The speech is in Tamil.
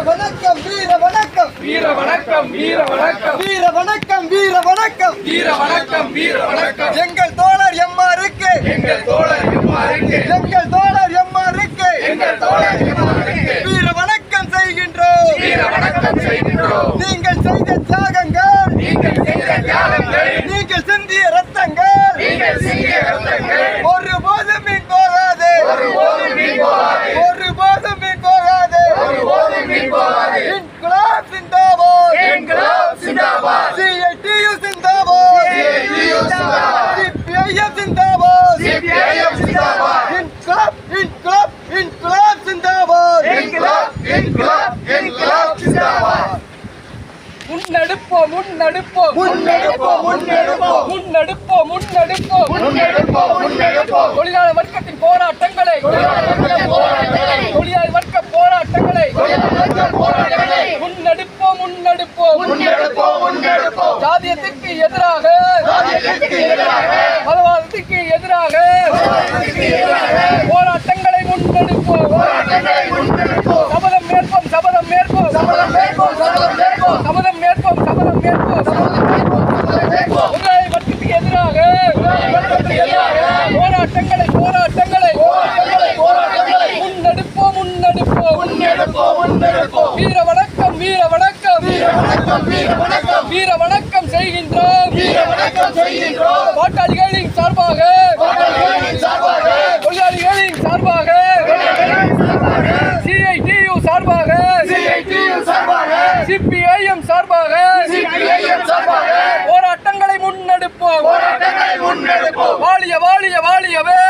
வணக்கம் வீர வணக்கம். வீர வணக்கம் வீர வணக்கம். வீர வணக்கம் வீர வணக்கம். வீர வணக்கம் வீர வணக்கம். எங்கள் தோழர் எம்மாருக்கு. எங்கள் தோழர் எம்மாருக்கு. எங்கள் தோழர் எம்மாருக்கு. எங்கள் தோழர் எம்மாருக்கு. வீர வணக்கம் செய்கின்றோம். வீர வணக்கம் செய்கின்றோம். நீங்கள் செய்த தியாகங்கள். நீங்கள் செய்த தியாகங்கள். நீங்கள் சிந்திய ரத்தங்கள். நீங்கள் சிந்திய ரத்தங்கள். சிந்தாபாத்! CPIM சிந்தாபாத். இன்குலாப் இன்குலாப் இன்குலாப் சிந்தாபாத்! இன்குலாப் இன்குலாப் இன்குலாப் சிந்தாபாத். முன்னெடுப்போம் முன்னெடுப்போம்! முன்னெடுப்போம், முன்னெடுப்போம். முன்னெடுப்போம் முன்னெடுப்போம்! முன்னெடுப்போம் முன்னெடுப்போம்! தொழிலாளர் வர்க்கத்தின் போராட்டங்களை! தொழிலாளர் வர்க்க போராட்டங்களை! முன்னெடுப்போம் முன்னெடுப்போம்! முன்னெடுப்போம் முன்னெடுப்போம்! ஜாதியத்திற்கு எதிராக! ராஜ்யத்திற்கு எதிராக! வணக்கம் வீர வணக்கம். வீர வணக்கம் செய்கின்றோம். வீர வணக்கம் செய்கின்றோம். பாட்டாளிகளின் சார்பாக. பாட்டாளிகளின் சார்பாக. தொழிலாளிகளின் சார்பாக. சிஐடியு சார்பாக. சிஐடியு சார்பாக. சிபிஐஎம் சார்பாக. சிபிஐஎம் சார்பாக. போராட்டங்களை முன்னெடுப்போம். போராட்டங்களை முன்னெடுப்போம். வாழிய வாழிய வாழியவே.